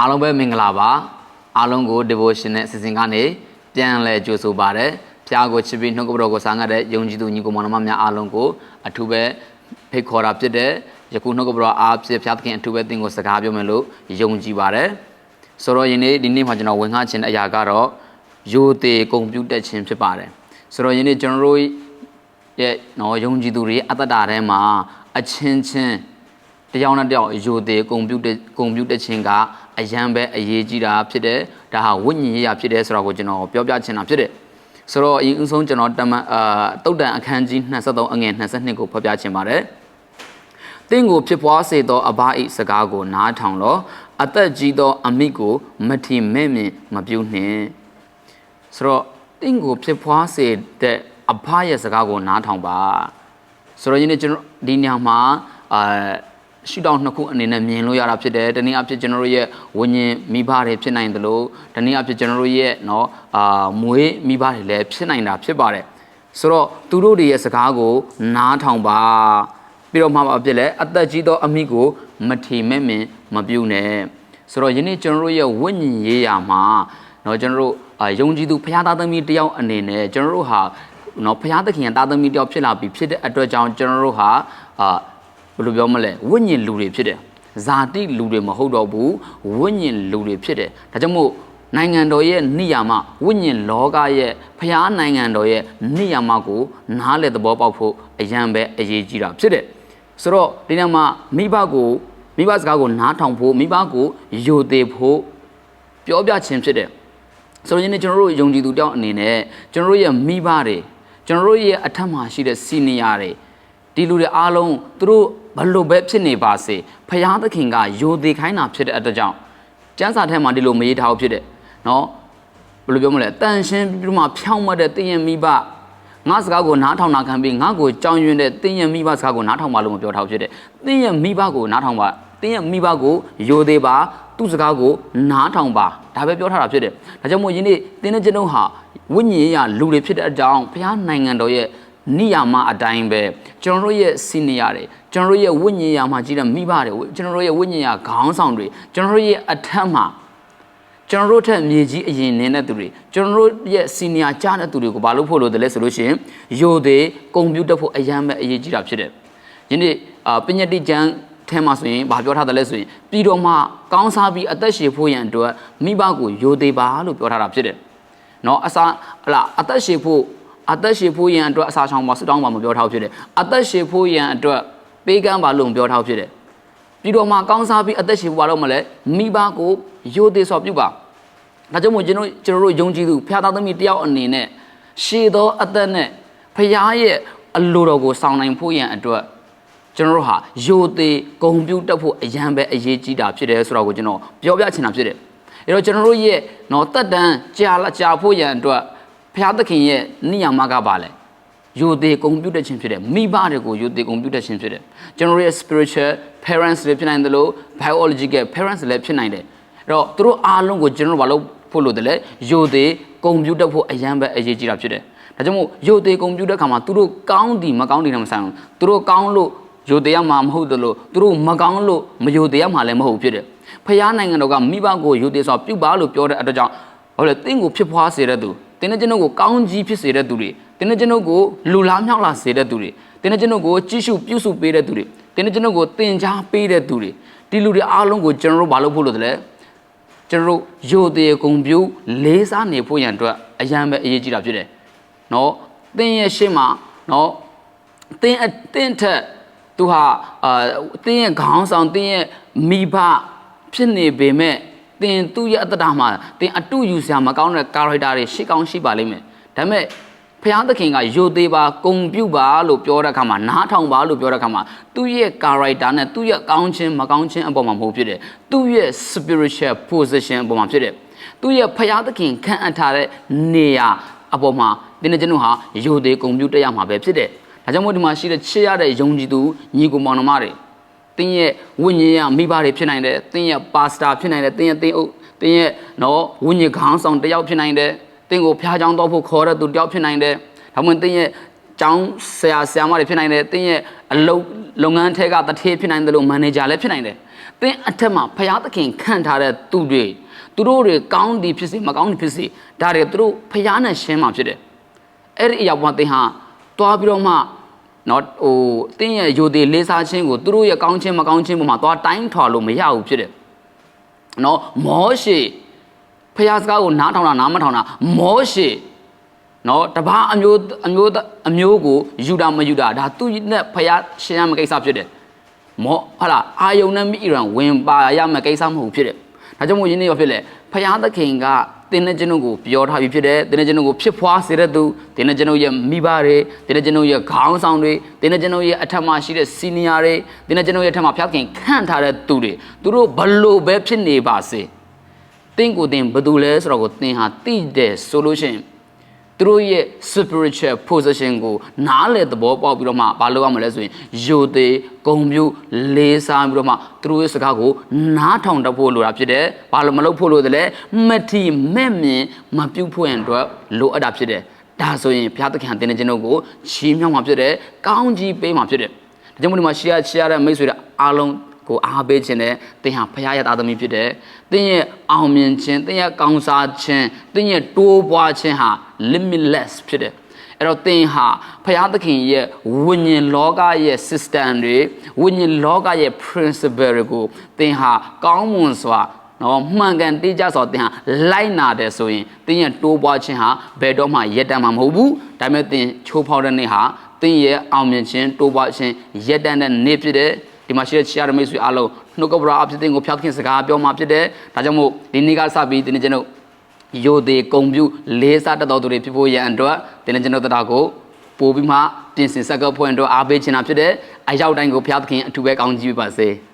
အားလုံးပဲမင်္ဂလာပါအားလုံးကို devotion နဲ့အစီအစဉ်ကနေပြန်လည်ကြိုဆိုပါရစေဖျားကိုချစ်ပြီးနှုတ်ကပတော်ကိုစားငတ်တဲ့ယုံကြည်သူညီကိုမောင်နှမများအားလုံးကိုအထူးပဲဖိတ်ခေါ်တာဖြစ်တဲ့ယခုနှုတ်ကပတော်အားဖြင့်ဖျားသခင်အထူးပဲသင်ကိုစကားပြောမယ်လို့ယုံကြည်ပါတယ်ဆိုတော့ယနေ့ဒီနေ့မှာကျွန်တော်ဝင်ငှခြင်းတဲ့အရာကတော့ယိုသေးကွန်ပျူတာချင်းဖြစ်ပါတယ်ဆိုတော့ယနေ့ကျွန်တော်တို့ရဲ့နော်ယုံကြည်သူတွေရဲ့အတ္တတာထဲမှာအချင်းချင်း တယောက်နဲ့တယောက်ယူသေးကွန်ပျူတာကွန်ပျူတာချင်းကအရန်ပဲအရေးကြီးတာဖြစ်တယ်ဒါဟာဝိညာဉ်ရေးရာဖြစ်တယ်ဆိုတော့ကိုကျွန်တော်ပြောပြချင်တာဖြစ်တယ်ဆိုတော့အရင်အဆုံးကျွန်တော်တမန်အာတုတ်တန်အခန်းကြီး23အငယ်22ကိုဖော်ပြချင်ပါတယ်တင့်ကိုဖြစ်ပွားစေသောအဘအိစကားကိုနားထောင်တော့အသက်ကြီးသောအမိကိုမထီမဲ့မြင်မပြုနှင့်ဆိုတော့တင့်ကိုဖြစ်ပွားစေတဲ့အဘရဲ့စကားကိုနားထောင်ပါဆိုတော့ယနေ့ကျွန်တော်ဒီညမှာအာ ရှုထောင့်နှစ်ခုအနေနဲ့မြင်လို့ရတာဖြစ်တယ်။တနည်းအားဖြင့်ကျွန်တော်တို့ရဲ့ဝิญဉ်မိဘတွေဖြစ်နိုင်တယ်လို့တနည်းအားဖြင့်ကျွန်တော်တို့ရဲ့เนาะအာမွေးမိဘတွေလည်းဖြစ်နိုင်တာဖြစ်ပါတယ်။ဆိုတော့သူတို့တွေရဲ့စကားကိုနားထောင်ပါပြီးတော့မှမဖြစ်လဲအသက်ကြီးသောအမိကိုမထီမဲ့မင်မပြုတ်နဲ့ဆိုတော့ယနေ့ကျွန်တော်တို့ရဲ့ဝိညာဉ်ရေးရာမှာเนาะကျွန်တော်တို့အာယုံကြည်သူဘုရားသားသမီးတယောက်အနေနဲ့ကျွန်တော်တို့ဟာ နော်ဘုရားသခင်ကတာသမီတယောက်ဖြစ်လာပြီဖြစ်တဲ့အတွက်ကြောင့်ကျွန်တော်တို့ဟာအာ ဘယ်လိုပြောမလဲဝိညာဉ်လူတွေဖြစ်တယ်ဇာတိလူတွေမဟုတ်တော့ဘူးဝိညာဉ်လူတွေဖြစ်တယ်ဒါကြောင့်မို့နိုင်ငံတော်ရဲ့နိယာမဝိညာဉ်လောကရဲ့ဘုရားနိုင်ငံတော်ရဲ့နိယာမကိုနားလည်သဘောပေါက်ဖို့အရန်ပဲအရေးကြီးတာဖြစ်တယ်ဆိုတော့ဒီနေ့မှာမိဘကိုမိဘစကားကိုနားထောင်ဖို့မိဘကိုယိုသေးဖို့ပြောပြခြင်းဖြစ်တယ်ဆိုတော့ယနေ့ကျွန်တော်တို့ယုံကြည်သူတယောက်အနေနဲ့ကျွန်တော်တို့ရဲ့မိဘတွေကျွန်တော်တို့ရဲ့အထက်မှာရှိတဲ့စီနီယာတွေဒီလူတွေအားလုံးသူတို့ ဘလို့ပဲဖြစ်နေပါစေဖရာသခင်ကယိုသေးခိုင်းတာဖြစ်တဲ့အတွက်ကြောင့်ကျမ်းစာထဲမှာဒီလိုမရေးထားဘူးဖြစ်တဲ့နော်ဘယ်လိုပြောမလဲတန်ရှင်းပြီးမှဖြောင်းမတဲ့တင်းရဲ့မိဘငါစကားကိုနားထောင်နာခံပြီးငါ့ကိုကြောင်ရွံတဲ့တင်းရဲ့မိဘစကားကိုနားထောင်ပါလို့မပြောထားဘူးဖြစ်တဲ့တင်းရဲ့မိဘကိုနားထောင်ပါတင်းရဲ့မိဘကိုယိုသေးပါသူ့စကားကိုနားထောင်ပါဒါပဲပြောထားတာဖြစ်တယ်ဒါကြောင့်မို့ယနေ့တင်းတဲ့ကျွန်ုပ်ဟာဝိညာဉ်ရေးရာလူတွေဖြစ်တဲ့အကြောင်းဘုရားနိုင်ငံတော်ရဲ့ နိယာမအတိုင်းပဲကျွန်တော်တို့ရဲ့စီနီယာတွေကျွန်တော်တို့ရဲ့ဝိညာဉ်ရာမှာကြီးတဲ့မိဘတွေကျွန်တော်တို့ရဲ့ဝိညာဉ်ရာခေါင်းဆောင်တွေကျွန်တော်တို့ရဲ့အထက်မှာကျွန်တော်တို့ထက်မြေကြီးအရင်နေတဲ့သူတွေကျွန်တော်တို့ရဲ့စီနီယာကြားတဲ့သူတွေကိုဘာလို့ဖို့လို့တလဲဆိုလို့ရှိရင်ယိုသေးကွန်ပျူတာဖို့အရန်ပဲအရေးကြီးတာဖြစ်တယ်။ယနေ့အာပညာတိကျမ်းထဲမှာဆိုရင်ဘာပြောထားတယ်လဲဆိုရင်ပြည်တော်မှာကောင်းစားပြီးအသက်ရှည်ဖို့ရန်အတွက်မိဘကိုယိုသေးပါလို့ပြောထားတာဖြစ်တယ်။နော်အစာဟလာအသက်ရှည်ဖို့ အသက်ရှည်ဖို့ရန်အတွက်အစာချောင်းမှာစတောင်းမှာမပြောထားဘူးဖြစ်တယ်။အသက်ရှည်ဖို့ရန်အတွက်ပေးကမ်းပါလို့မပြောထားဘူးဖြစ်တယ်။ပြည်တော်မှာကောင်းစားပြီးအသက်ရှည်ဖို့ဘာလို့မလဲမိဘကိုယိုသေးစော်ပြုပါဒါကြောင့်မို့ကျွန်တော်ကျွန်တော်တို့ယုံကြည်သူဖျားသားသမီးတယောက်အနေနဲ့ရှေသောအသက်နဲ့ဖခင်ရဲ့အလိုတော်ကိုဆောင်နိုင်ဖို့ရန်အတွက်ကျွန်တော်တို့ဟာယိုသေးဂုံပြုတ်တက်ဖို့အရန်ပဲအရေးကြီးတာဖြစ်တယ်ဆိုတော့ကိုကျွန်တော်ပြောပြချင်တာဖြစ်တယ်။အဲတော့ကျွန်တော်တို့ရဲ့နော်တက်တန်ကြာလာကြာဖို့ရန်အတွက် ဖခင်သခင်ရဲ့နိယာမကပါလဲယိုသေးဂုံပြုတ်တက်ခြင်းဖြစ်တယ်မိဘတွေကိုယိုသေးဂုံပြုတ်တက်ခြင်းဖြစ်တယ်ကျွန်တော်တို့ရဲ့ spiritual parents တွေဖြစ်နိုင်တယ်လို့ biological parents လည်းဖြစ်နိုင်တယ်အဲ့တော့သူတို့အားလုံးကိုကျွန်တော်တို့ဘာလို့ဖို့လို့တလဲယိုသေးဂုံပြုတ်တက်ဖို့အရန်ပဲအရေးကြီးတာဖြစ်တယ်ဒါကြောင့်မို့ယိုသေးဂုံပြုတ်တဲ့ခါမှာသူတို့ကောင်းသည်မကောင်းသည်နဲ့မဆိုင်ဘူးသူတို့ကောင်းလို့ယိုသေးရမှာမဟုတ်တယ်လို့သူတို့မကောင်းလို့မယိုသေးရမှာလည်းမဟုတ်ဘူးဖြစ်တယ်ဖခင်နိုင်ငံတော်ကမိဘကိုယိုသေးဆိုပြုတ်ပါလို့ပြောတဲ့အတွက်ကြောင့်ဟုတ်လေတင့်ကိုဖြစ်ဖွားစေတဲ့သူ တင်းတဲ့ကျွန်ုပ်ကိုကောင်းကြီးဖြစ်စေတဲ့သူတွေတင်းတဲ့ကျွန်ုပ်ကိုလူလားမြောက်လာစေတဲ့သူတွေတင်းတဲ့ကျွန်ုပ်ကိုကြည့်ရှုပြုစုပေးတဲ့သူတွေတင်းတဲ့ကျွန်ုပ်ကိုတင် जा ပေးတဲ့သူတွေဒီလူတွေအားလုံးကိုကျွန်တော်တို့မလုပ်ဖို့လို့တလဲကျွန်တော်တို့ယိုသေးဂုံပြူလေးစားနေဖို့ရန်အတွက်အရန်ပဲအရေးကြီးတာဖြစ်တယ်နော်တင်းရဲ့ရှေ့မှာနော်တင်းအတင်းထက်သူဟာအာတင်းရဲ့ခေါင်းဆောင်တင်းရဲ့မိဘဖြစ်နေပေမဲ့ တင်သူ့ရဲ့အတ္တတာမှာတင်အတုယူစရာမကောင်းတဲ့ character တွေရှိကောင်းရှိပါလိမ့်မယ်ဒါပေမဲ့ဖျားသခင်ကယိုသေးပါဂုံပြုတ်ပါလို့ပြောတဲ့အခါမှာနားထောင်ပါလို့ပြောတဲ့အခါမှာသူ့ရဲ့ character နဲ့သူ့ရဲ့ကောင်းခြင်းမကောင်းခြင်းအပေါ်မှာမဟုတ်ဖြစ်တယ်သူ့ရဲ့ spiritual position အပေါ်မှာဖြစ်တယ်သူ့ရဲ့ဖျားသခင်ခန့်အပ်ထားတဲ့နေရာအပေါ်မှာတင်းတဲ့ကျွန်တော်ဟာယိုသေးဂုံပြုတ်တက်ရမှာပဲဖြစ်တယ်ဒါကြောင့်မို့ဒီမှာရှိတဲ့ချစ်ရတဲ့ယုံကြည်သူညီကိုမောင်နှမတွေ တင်းရဲ့ဝိညာဉ်ရမိဘတွေဖြစ်နိုင်တယ်တင်းရဲ့ပါစတာဖြစ်နိုင်တယ်တင်းရဲ့တင်းအုပ်တင်းရဲ့နော်ဝိညာဉ်ခေါင်းဆောင်တစ်ယောက်ဖြစ်နိုင်တယ်တင်းကိုဖျားချောင်းတော့ဖို့ခေါ်တဲ့သူတစ်ယောက်ဖြစ်နိုင်တယ်ဒါမှမဟုတ်တင်းရဲ့ကျောင်းဆရာဆရာမတွေဖြစ်နိုင်တယ်တင်းရဲ့အလုတ်လုပ်ငန်းထဲကတထေးဖြစ်နိုင်တယ်လို့မန်နေဂျာလည်းဖြစ်နိုင်တယ်သင်အထက်မှာဖျားသခင်ခန့်ထားတဲ့သူတွေသူတို့တွေကောင်းသည်ဖြစ်စေမကောင်းသည်ဖြစ်စေဒါတွေသူတို့ဖျားနဲ့ရှင်းမှာဖြစ်တယ်အဲ့ဒီအရာပေါ်မှာသင်ဟာတွားပြီးတော့မှ နော်ဟိုတင်းရဲ့ယိုသေးလေးစားခြင်းကိုသူတို့ရဲ့ကောင်းခြင်းမကောင်းခြင်းပေါ်မှာသွားတိုင်းထွာလို့မရဘူးဖြစ်တယ်နော်မောရှေဖျားစကားကိုနားထောင်တာနားမထောင်တာမောရှေနော်တပားအမျိုးအမျိုးအမျိုးကိုယူတာမယူတာဒါသူနဲ့ဖျားရှင်းရမယ့်ကိစ္စဖြစ်တယ်မောဟာလာအာယုန်နဲ့မိရန်ဝင်ပါရမယ့်ကိစ္စမဟုတ်ဖြစ်တယ်ဒါကြောင့်မို့ယင်းနေ့ရောဖြစ်လေဖျားသခင်က တင်းတဲ့ကျွန်ုပ်ကိုပြောထားပြီးဖြစ်တယ်တင်းတဲ့ကျွန်ုပ်ကိုဖြစ်ဖွားစေတဲ့သူတင်းတဲ့ကျွန်ုပ်ရဲ့မိဘတွေတင်းတဲ့ကျွန်ုပ်ရဲ့ခေါင်းဆောင်တွေတင်းတဲ့ကျွန်ုပ်ရဲ့အထက်မှာရှိတဲ့စီနီယာတွေတင်းတဲ့ကျွန်ုပ်ရဲ့အထက်မှာဖျားသခင်ခန့်ထားတဲ့သူတွေသူတို့ဘလို့ပဲဖြစ်နေပါစေတင်းကိုတင်းဘယ်သူလဲဆိုတော့ကိုတင်းဟာတိတယ်ဆိုလို့ရှိရင် သူတို့ရဲ့ spiritual position ကိုနားလေသဘောပေါက်ပြီးတော့မှဘာလုပ်ရမလဲဆိုရင်ယိုသေးဂုံပြုလေးစားပြီးတော့မှသူတို့ရဲ့စကားကိုနားထောင်တတ်ဖို့လိုတာဖြစ်တယ်။ဘာလို့မလုပ်ဖို့လိုတယ်လဲမထီမဲ့မြင်မပြုတ်ဖို့ရန်အတွက်လိုအပ်တာဖြစ်တယ်။ဒါဆိုရင်ဘုရားသခင်တင်တဲ့ကျွန်ုပ်ကိုချီးမြှောက်မှာဖြစ်တယ်။ကောင်းကြီးပေးမှာဖြစ်တယ်။ဒါကြောင့်မို့ဒီမှာရှေ့ရရှေ့ရတဲ့မိတ်ဆွေတွေအားလုံး ကိုအားပေးခြင်းနဲ့သင်ဟာဖခင်ရဲ့သားသမီးဖြစ်တယ်။သင်ရဲ့အောင်မြင်ခြင်း၊သင်ရဲ့ကောင်းစားခြင်း၊သင်ရဲ့တိုးပွားခြင်းဟာ limitless ဖြစ်တယ်။အဲ့တော့သင်ဟာဖခင်သခင်ရဲ့ဝိညာဉ်လောကရဲ့ system တွေဝိညာဉ်လောကရဲ့ principle တွေကိုသင်ဟာကောင်းမွန်စွာနော်မှန်ကန်တိကျစွာသင်ဟာလိုက်နာတယ်ဆိုရင်သင်ရဲ့တိုးပွားခြင်းဟာဘယ်တော့မှရက်တမ်းမှာမဟုတ်ဘူးဒါပေမဲ့သင်ချိုးဖောက်တဲ့နေ့ဟာသင်ရဲ့အောင်မြင်ခြင်းတိုးပွားခြင်းရက်တမ်းတဲ့နေ့ဖြစ်တယ် ဒီမှာရှိတဲ့ချီရမိတ်ဆွေအားလုံးနှုတ်ကပရာအဖြစ်တင်ကိုဖျောက်ခင်စကားပြောမှဖြစ်တယ်ဒါကြောင့်မို့ဒီနေ့ကစပြီးဒီနေ့ကျွန်တော်ယိုသေးကုံပြုလေးစားတတ်တော်သူတွေဖြစ်ဖို့ရန်အတွက်ဒီနေ့ကျွန်တော်တရားကိုပို့ပြီးမှပြင်ဆင်ဆက်ကပ်ဖွင့်အတွက်အားပေးချင်တာဖြစ်တယ်အရောက်တိုင်းကိုဖျားသခင်အထူးပဲကောင်းကြီးပေးပါစေ။